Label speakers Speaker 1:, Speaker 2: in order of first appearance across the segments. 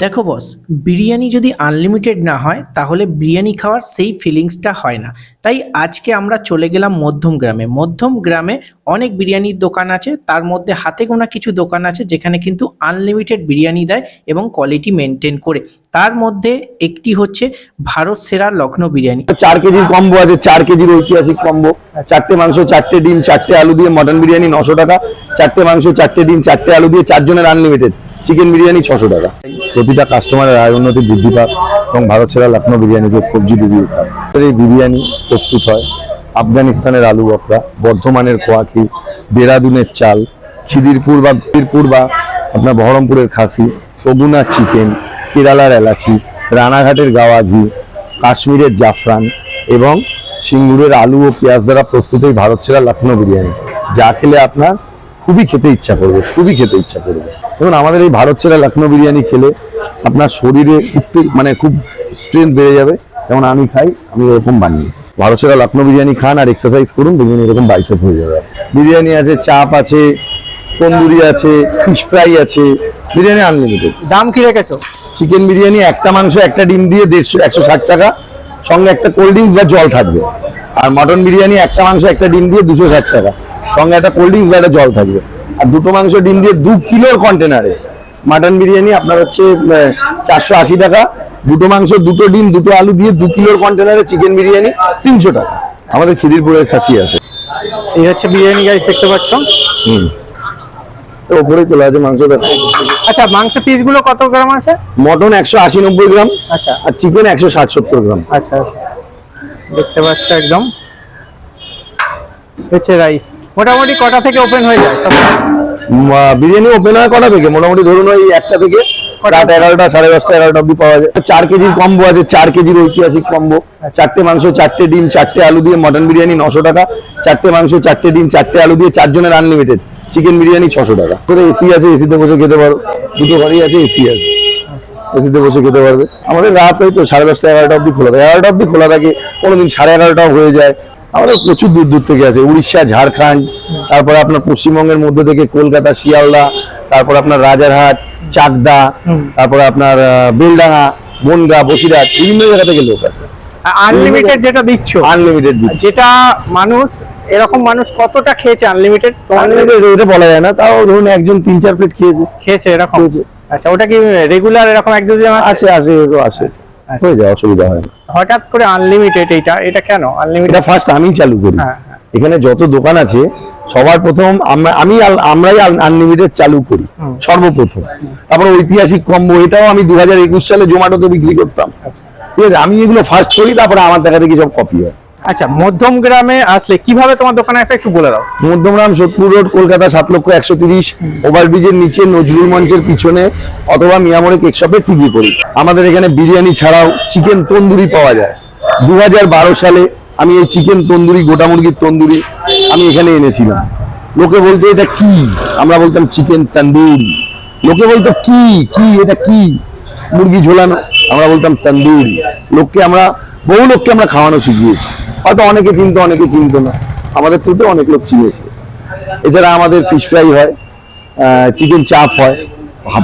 Speaker 1: দেখো বস বিরিয়ানি যদি আনলিমিটেড না হয়, তাহলে বিরিয়ানি খাওয়ার সেই ফিলিংসটা হয় না। তাই আজকে আমরা চলে গেলাম মধ্যম গ্রামে। মধ্যম গ্রামে অনেক বিরিয়ানির দোকান আছে, তার মধ্যে হাতে গোনা কিছু দোকান আছে, যেখানে কিন্তু আনলিমিটেড বিরিয়ানি দেয় এবং কোয়ালিটি মেনটেন করে। তার মধ্যে একটি হচ্ছে ভারত সেরা লখনৌ বিরিয়ানি।
Speaker 2: চার কেজির কম্বো আছে, চার কেজির ঐতিহাসিক কম্বো চারটে মাংস, চারটে ডিম, চারটে আলু দিয়ে মটন বিরিয়ানি নশো টাকা। চারটে মাংস, চারটে ডিম, চারটে আলু দিয়ে চারজনের আনলিমিটেড চিকেন বিরিয়ানি ছশো টাকা। প্রতিটা কাস্টমারের আয় উন্নতি বৃদ্ধি পাক এবং ভারত সেরা লখনৌ বিরিয়ানিকে কবজি ডুবিয়ে খায়। এই বিরিয়ানি প্রস্তুত হয় আফগানিস্তানের আলু বকরা, বর্ধমানের কোয়াকি দেরাদুনের চাল, খিদিরপুর বা খিদিরপুর বা আপনার বহরমপুরের খাসি, সগুনা চিকেন কেরালার এলাচি, রানাঘাটের গাওয়া ঘি, কাশ্মীরের জাফরান এবং সিঙ্গুরের আলু ও পেঁয়াজ দ্বারা প্রস্তুত এই ভারত সেরা লখনৌ বিরিয়ানি। যা খেলে আপনার খুবই খেতে ইচ্ছা করবে, খুবই খেতে ইচ্ছা করবে। যেমন আমাদের এই ভারত সেরা লখনৌ বিরিয়ানি খেলে আপনার শরীরে মানে খুব স্ট্রেংথ বেড়ে যাবে। যেমন আমি খাই আমি এরকম বানিয়ে। ভারত সেরা লখনৌ বিরিয়ানি খান আর এক্সারসাইজ করুন দেখবেন এরকম বাইসেপ হয়ে যাবে। বিরিয়ানি আছে চাপ আছে তন্দুরি আছে ফিশ ফ্রাই আছে বিরিয়ানি আনলিমিটেড
Speaker 1: দাম কি রেখেছো?
Speaker 2: চিকেন বিরিয়ানি একটা মাংস একটা ডিম দিয়ে দেড়শো একশো ষাট টাকা সঙ্গে একটা কোল্ড ড্রিঙ্কস বা জল থাকবে। আর মটন বিরিয়ানি একটা মাংস একটা ডিম দিয়ে দুশো ষাট টাকা সঙ্গে একটা কোল্ড ড্রিঙ্কস বা একটা জল থাকবে। আর দুটো মাংস ডিম দিয়ে দু কিলোর কন্টেনারে মাটন বিরিয়ানি আপনার হচ্ছে চারশো আশি টাকা। দুটো মাংস দুটো ডিম দুটো আলু দিয়ে দু কিলোর কন্টেনারে চিকেন বিরিয়ানি তিনশো টাকা। আমাদের খিদিরপুরের খাসি আছে।
Speaker 1: এই হচ্ছে বিরিয়ানি গাইস দেখতে পাচ্ছ?
Speaker 2: হুম। তো ওপরে চলে আছে মাংস
Speaker 1: আচ্ছা মাংস পিসগুলো কত গ্রাম আছে?
Speaker 2: মটন একশো আশি নব্বই গ্রাম
Speaker 1: আচ্ছা।
Speaker 2: আর চিকেন একশো ষাট সত্তর গ্রাম।
Speaker 1: আচ্ছা আচ্ছা। দেখতে পাচ্ছ একদম। হচ্ছে রাইস মোটামুটি কটা থেকে ওপেন হয়ে যায় সব?
Speaker 2: বিরিয়ানি ওপেন হয় কটা থেকে? মোটামুটি ধরুন ওই একটা থেকে রাত এগারোটা সাড়ে দশটা এগারোটা অব্দি পাওয়া যায়। চার কেজির কম্বো আছে চার কেজির ঐতিহাসিক কম্বো চারটে মাংস চারটে ডিম চারটে আলু দিয়ে মটন বিরিয়ানি নশো টাকা। চারটে মাংস চারটে ডিম চারটে আলু দিয়ে চারজনের আনলিমিটেড চিকেন বিরিয়ানি ছশো টাকা। করে এসি আছে এসিতে বসে খেতে পারো। দুটো ঘরেই আছে এসি আছে। এসিতে বসে খেতে পারবে। আমাদের রাত হয়তো সাড়ে দশটা এগারোটা অব্দি খোলা থাকে। এগারোটা অব্দি খোলা থাকে কোনোদিন সাড়ে এগারোটাও হয়ে যায়। আমাদের প্রচুর দূর দূর থেকে আছে। উড়িষ্যা ঝাড়খণ্ড তারপরে আপনার পশ্চিমবঙ্গের মধ্যে থেকে কলকাতা শিয়ালদা তারপর আপনার রাজারহাট চাকদা তারপরে আপনার বেলডাঙা বনগা বসিরহাট বিভিন্ন জায়গা থেকে লোক আছে
Speaker 1: আনলিমিটেড যেটা দিচ্ছ।
Speaker 2: আনলিমিটেড
Speaker 1: যেটা মানুষ এরকম মানুষ কতটা খেয়েছে আনলিমিটেড
Speaker 2: আনলিমিটেড এটা বলা যায় না তাও ধরুন একজন তিন চার প্লেট খেয়েছে।
Speaker 1: খেয়েছে এরকম। আচ্ছা ওটা কি রেগুলার এরকম এক দুদিন আসে?
Speaker 2: আসে আসে। হয়ে যায় অসুবিধা হয় না।
Speaker 1: হঠাৎ করে আনলিমিটেড এটা এটা কেন? আনলিমিটেড
Speaker 2: এটা ফার্স্ট আমি চালু করি।
Speaker 1: হ্যাঁ, হ্যাঁ।
Speaker 2: এখানে যত দোকান আছে সবার প্রথম আমরা- আমি আমরাই আনলিমিটেড চালু করি সর্বপ্রথম। তারপর ঐতিহাসিক কম্বো এটাও আমি দু একুশ সালে জোম্যাটোতে বিক্রি করতাম।
Speaker 1: আচ্ছা।
Speaker 2: ঠিক আছে আমি এগুলো ফার্স্ট করি তারপরে আমার দেখা দেখি সব কপি হয়।
Speaker 1: আচ্ছা মধ্যম গ্রামে আসলে কীভাবে তোমার দোকানে আসে একটু বলে দাও।
Speaker 2: মধ্যমগ্রাম সোদপুর রোড, কলকাতা সাত লক্ষ একশো তিরিশ, ওভারব্রিজের নিচে নজরুল মঞ্চের পিছনে অথবা মিয়ামরে কেক শপে টিভি করি। আমাদের এখানে বিরিয়ানি ছাড়াও চিকেন তন্দুরি পাওয়া যায়। দুই হাজার বারো সালে আমি এই চিকেন তন্দুরি, গোটা মুরগির তন্দুরি আমি এখানে এনেছিলাম। লোকে বলতো, এটা কি? আমরা বলতাম, চিকেন তন্দুরি। লোকে বলতো, কি? কি? এটা কি? মুরগি ঝোলানো, আমরা বলতাম, তন্দুরি। লোককে আমরা, বহু লোককে আমরা খাওয়ানো শিখিয়েছি। হয়তো অনেকে চিনতো অনেকে চিনতো না। আমাদের থ্রুতে অনেক লোক চিনেছে এছাড়া আমাদের ফিশ ফ্রাই হয় চিকেন চাপ হয়।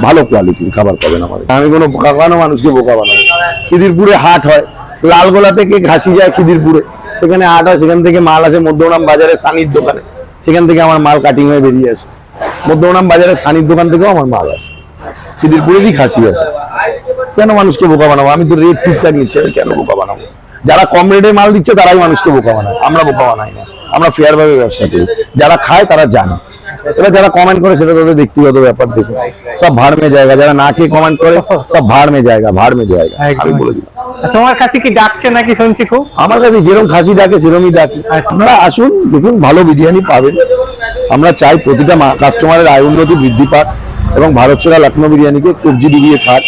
Speaker 2: ভালো কোয়ালিটির খাবার পাবেন আমাদের। আমি কোনো বোকা বানানো মানুষকে বোকা বানাবো খিদিরপুরে হাট হয় লালগোলা থেকে ঘাসি যায় খিদিরপুরে। সেখানে হাট হয়, সেখান থেকে মাল আছে মধ্যমগ্রাম বাজারে সানির দোকানে। সেখান থেকে আমার মাল কাটিং হয়ে বেরিয়ে আসে। মধ্যমগ্রাম বাজারে সানির দোকান থেকেও আমার মাল আছে খিদিরপুরেরই খাসি আছে কেন মানুষকে বোকা বানাবো? আমি তো রেট ঠিকঠাক নিচ্ছে কেন বোকা বানাবো? যারা কম রেটে মাল দিচ্ছে তারাই মানুষকে বোকা বানায়। আমরা বোকা বানাই না। আমরা ফেয়ার ভাবে ব্যবসা করি। যারা খায় তারা জানে। এবার যারা কমেন্ট করে সেটা তাদের ব্যক্তিগত ব্যাপার দেখুন। সব ভাড় মে জায়গা। যারা না খেয়ে কমেন্ট করে সব ভাড় মে জায়গা ভাড় মে জায়গা। আমি বলে দিলাম।
Speaker 1: তোমার কাছে কি ডাকছে নাকি শুনছি খুব?
Speaker 2: আমার কাছে যেরকম খাসি ডাকে সেরকমই ডাকে। আপনারা আসুন দেখুন ভালো বিরিয়ানি পাবেন। আমরা চাই প্রতিটা কাস্টমারের আয় উন্নতি বৃদ্ধি পাক এবং ভারত সেরা লখনৌ বিরিয়ানিকে কবজি ডুবিয়ে খাক।